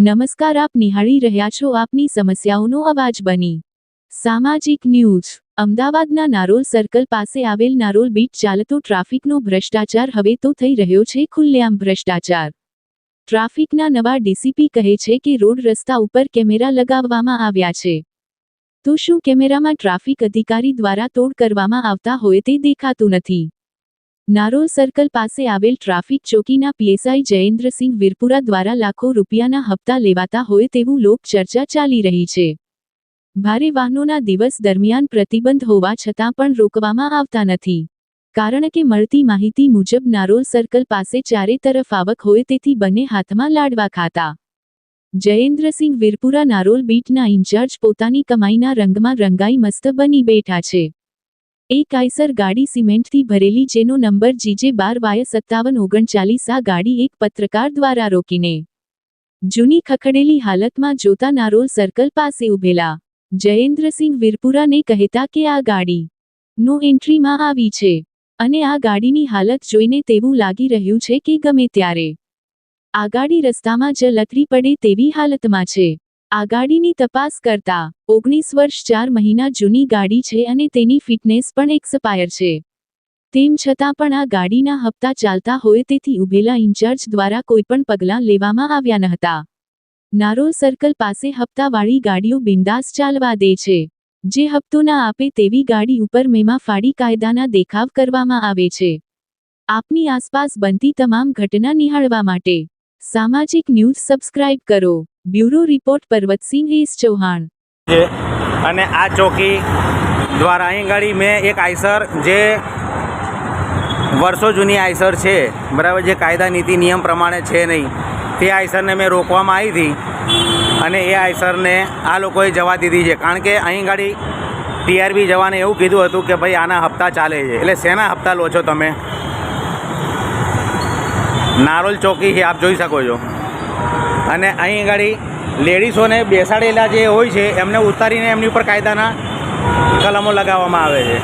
નમસ્કાર, આપ નિહાળી રહ્યા છો આપની સમસ્યાઓનો અવાજ બની. સામાજિક ન્યૂઝ. અમદાવાદના નારોલ સર્કલ પાસે આવેલ નારોલ બીચ ચાલતો ટ્રાફિકનો ભ્રષ્ટાચાર હવે તો થઈ રહ્યો છે, ખુલ્લેઆમ ભ્રષ્ટાચાર. ટ્રાફિકના નવા ડીસીપી કહે છે કે રોડ રસ્તા ઉપર કેમેરા લગાવવામાં આવ્યા છે. તો શું કેમેરામાં ટ્રાફિક અધિકારી દ્વારા તોડ કરવામાં આવતા હોય તે દેખાતું નથી. નારોલ સર્કલ પાસે આવેલ ટ્રાફિક ચોકીના પીએસઆઈ જયેન્દ્રસિંહ વીરપુરા દ્વારા લાખો રૂપિયાના હપ્તા લેવાતા હોય તેવું લોક ચર્ચા ચાલી રહી છે. ભારે વાહનોના દિવસ દરમિયાન પ્રતિબંધ હોવા છતાં પણ રોકવામાં આવતા નથી. કારણ કે મળતી માહિતી મુજબ નારોલ સર્કલ પાસે ચારે તરફ આવક હોય તેથી બંને હાથમાં લાડવા ખાતા. જયેન્દ્રસિંહ વીરપુરા નારોલ બીટના ઇન્ચાર્જ પોતાની કમાઈના રંગમાં રંગાઈ મસ્ત બની બેઠા છે. એક કાયસર ગાડી સિમેન્ટથી ભરેલી જેનો નંબર જીજે બાર વાય સત્તાવન ઓગણચાલીસ આ ગાડી એક પત્રકાર દ્વારા રોકીને જૂની ખખડેલી હાલતમાં જોતા નારોલ સર્કલ પાસે ઉભેલા. જયેન્દ્રસિંહ વીરપુરાને કહેતા કે આ ગાડી નો એન્ટ્રીમાં આવી છે અને આ ગાડીની હાલત જોઈને તેવું લાગી રહ્યું છે કે ગમે ત્યારે આ ગાડી રસ્તામાં જ લથડી પડે તેવી હાલતમાં છે. આ ગાડીની તપાસ કરતા ઓગણીસ વર્ષ ચાર મહિના જૂની ગાડી છે અને તેની ફિટનેસ પણ એક્સપાયર છે. તેમ છતાં પણ આ ગાડીના હપ્તા ચાલતા હોય તેથી ઉભેલા ઇન્ચાર્જ દ્વારા કોઈપણ પગલાં લેવામાં આવ્યા ન હતા. નારોલ સર્કલ પાસે હપ્તાવાળી ગાડીઓ બિંદાસ ચાલવા દે છે. જે હપ્તો ના આપે તેવી ગાડી ઉપર મેમાં ફાડી કાયદાના દેખાવ કરવામાં આવે છે. આપની આસપાસ બનતી તમામ ઘટના નિહાળવા માટે સામાજિક ન્યૂઝ સબસ્ક્રાઇબ કરો. Bureau report Parvatsinh S Chauhan. અને આ ચોકી દ્વારા અહીં ગાડી મેં એક આઈસર જે વર્ષો જૂની આઈસર છે, બરાબર, જે કાયદા, નીતિ, નિયમ પ્રમાણે છે નહીં, તે આઈસરને મેં રોકવામાં આવી હતી અને એ આઈસરને આ લોકોએ જવા દીધી છે. કારણ કે અહીં ગાડી ટીઆરબી જવાને એવું કીધું હતું કે ભાઈ આના હપ્તા ચાલે છે. એટલે શેના હપ્તા લો છો તમે? નારોલ ચોકી છે, આપ જોઈ શકો છો. અને અહીં આગળ લેડીઝોને બેસાડેલા જે હોય છે, એમને ઉતારીને એમની ઉપર કાયદાના કલમો લગાવવામાં આવે છે.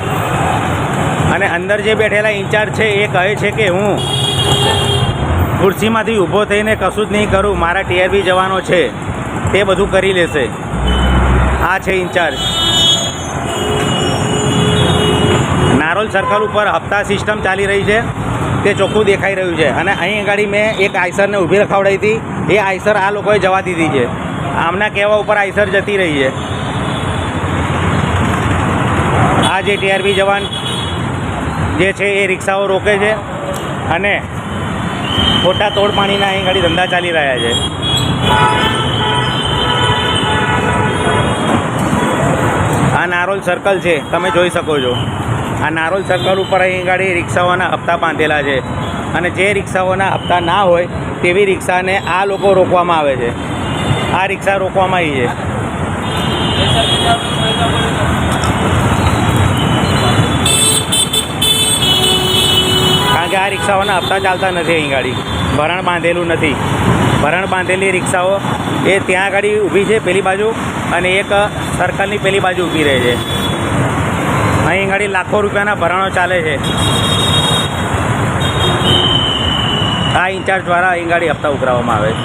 અને અંદર જે બેઠેલા ઇન્ચાર્જ છે, એ કહે છે કે હું ખુરશીમાંથી ઊભો થઈને કશું જ નહીં કરું, મારા ટીઆરબી જવાનો છે, તે બધું કરી લેશે. આ છે ઇન્ચાર્જ. નારોલ સર્કલ ઉપર હપ્તા સિસ્ટમ ચાલી રહી છે. તે ચોખ્ખું દેખાઈ રહ્યું છે. અને અહીં ગાડી મેં એક આઈસરને ઊભી રખાવડાવી હતી. એ આઈસર આ લોકોએ જવા દીધી છે. આમના કહેવા ઉપર આઈસર જતી રહી છે. આ જે ટીઆરબી જવાન જે છે એ રિક્ષાઓ રોકે છે અને ખોટા તોડ પાણીના અહીં ગાડી ધંધા ચાલી રહ્યા છે. આ નારોલ સર્કલ છે. તમે જોઈ શકો છો. આ નારોલ સર્કલ ઉપર અહીં ગાડી રિક્ષાઓના હપ્તા બાંધેલા છે. અને જે રિક્ષાઓના હપ્તા ના હોય તેવી રિક્ષાને આ લોકો રોકવામાં આવે છે. આ રિક્ષા રોકવામાં આવી છે. કારણ કે આ રિક્ષાઓના હપ્તા ચાલતા નથી અહીં ગાડી. ભરણ બાંધેલું નથી. ભરણ બાંધેલી રિક્ષાઓ એ ત્યાં ગાડી ઊભી છે પેલી બાજુ અને એક સર્કલની પેલી બાજુ ઊભી રહે છે. અહીં ઘડી લાખો રૂપિયાના ભરાણો ચાલે છે. આ ઇન્ચાર્જ દ્વારા અહીં ગાડી હપ્તા ઉઘરાવવામાં આવે છે.